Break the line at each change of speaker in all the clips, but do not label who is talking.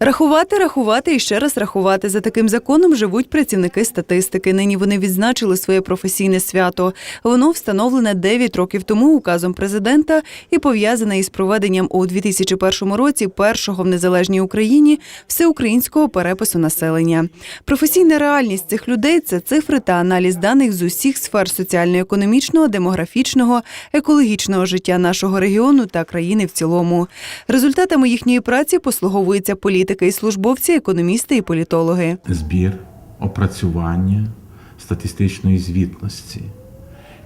Рахувати, рахувати і ще раз рахувати. За таким законом живуть працівники статистики. Нині вони відзначили своє професійне свято. Воно встановлене 9 років тому указом президента і пов'язане із проведенням у 2001 році першого в незалежній Україні всеукраїнського перепису населення. Професійна реальність цих людей це цифри та аналіз даних з усіх сфер соціально-економічного, демографічного, екологічного життя нашого регіону та країни в цілому. Результатами їхньої праці послуговуються політики і службовці, економісти і політологи.
збір, опрацювання статистичної звітності,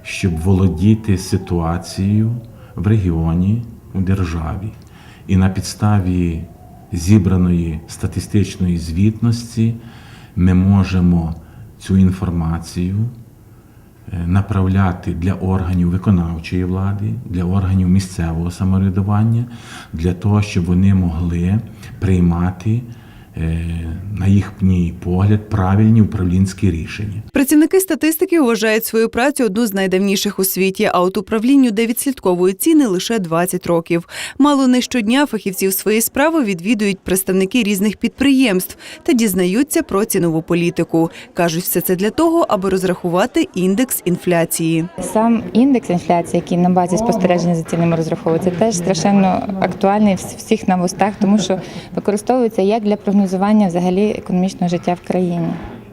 щоб володіти ситуацією в регіоні, у державі. І на підставі зібраної статистичної звітності ми можемо цю інформацію направляти для органів виконавчої влади, для органів місцевого самоврядування, для того, щоб вони могли приймати, е, на їхній погляд, правильні управлінські рішення.
Працівники статистики вважають свою працю одну з найдавніших у світі, а от управлінню, де відслідковують ціни, лише 20 років. Мало не щодня фахівців своєї справи відвідують представники різних підприємств та дізнаються про цінову політику. кажуть, все це для того, аби розрахувати індекс інфляції.
Сам індекс інфляції, який на базі спостереження за цінами розраховується, теж страшенно актуальний в всіх на вустах, тому що використовується як для прогнозування взагалі економічного життя в країні.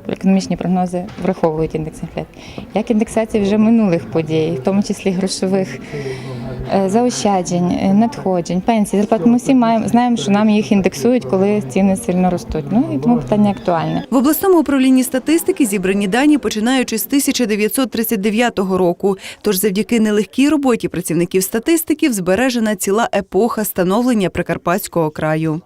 Економічні прогнози враховують індекс інфляції, як індексація вже минулих подій, в тому числі грошових е, заощаджень, е, надходжень, пенсій, зарплат. Ми всі маємо знаємо, що нам їх індексують, коли ціни сильно ростуть. Ну і тому питання актуальне.
В обласному управлінні статистики зібрані дані починаючи з 1939 року. Тож завдяки нелегкій роботі працівників статистиків збережена ціла епоха становлення Прикарпатського краю.